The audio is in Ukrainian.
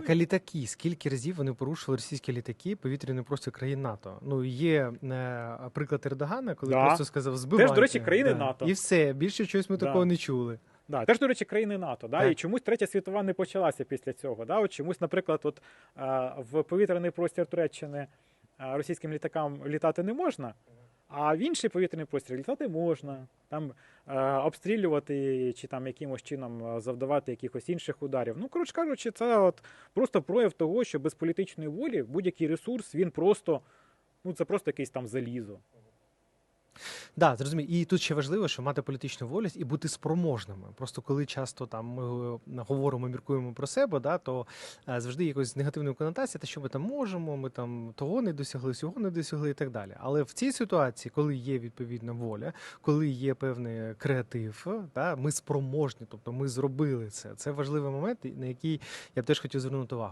Так, а літаки, скільки разів вони порушили російські літаки повітряний простір країн НАТО? Ну є е, приклад Ердогана, коли Да. просто сказав збивайте. до речі, країни НАТО. І все, більше чогось ми Да. такого не чули. Да, теж, до речі, країни НАТО. Да? Так. І чомусь третя світова не почалася після цього. Да? От чомусь, наприклад, от, е, в повітряний простір Туреччини е, російським літакам літати не можна, а в інший повітряний простір літати можна. Там е, обстрілювати чи там якимось чином е, завдавати якихось інших ударів. Ну, коротше кажучи, це от просто прояв того, що без політичної волі будь-який ресурс він просто. Ну, це просто якийсь там залізо. Да, зрозумію. І тут ще важливо, що мати політичну волю і бути спроможними. Просто коли часто там ми е, говоримо, міркуємо про себе, да, то е, завжди якось негативна конотація, те, що ми там можемо, ми там того не досягли, всього не досягли і так далі. Але в цій ситуації, коли є відповідна воля, коли є певний креатив, да, ми спроможні, тобто ми зробили це. Це важливий момент, на який я б теж хотів звернути увагу.